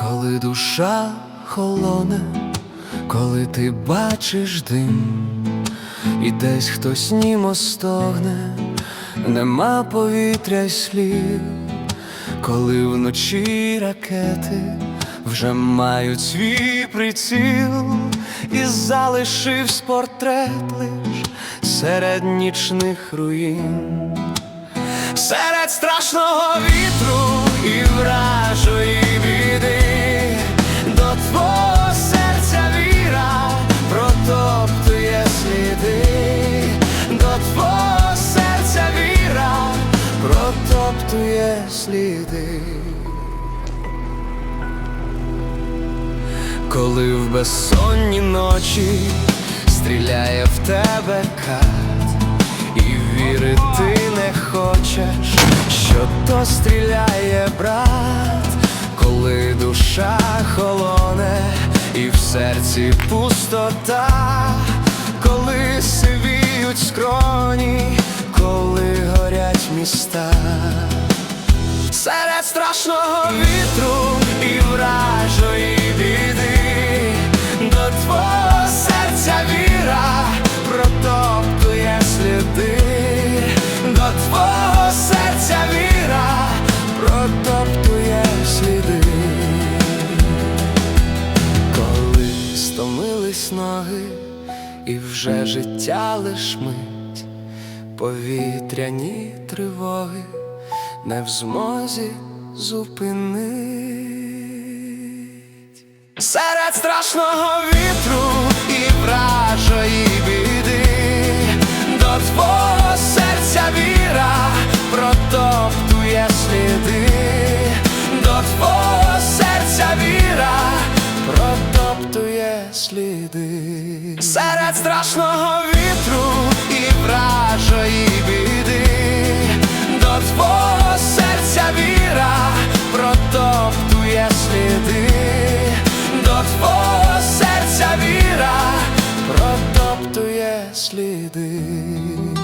коли душа холоне, коли ти бачиш дим, і десь хтось німо стогне, нема повітря й слів, коли вночі ракети вже мають свій приціл, і залишився портрет лиш серед нічних руїн. Протоптує сліди. Коли в безсонні ночі стріляє в тебе кат, і вірити не хочеш, що то стріляє брат, коли душа холоне, і в серці пустота, коли сивіють скроні, коли горять міста. Серед страшного вітру і вражої біди. До твого серця віра протоптує сліди, до твого серця віра протоптує сліди, коли стомились ноги, і вже життя лиш мить, повітряні тривоги не в змозі зупинить. Серед страшного вітру і вражої біди до твого серця віра протоптує сліди, до твого серця віра протоптує сліди. Серед страшного вітру day.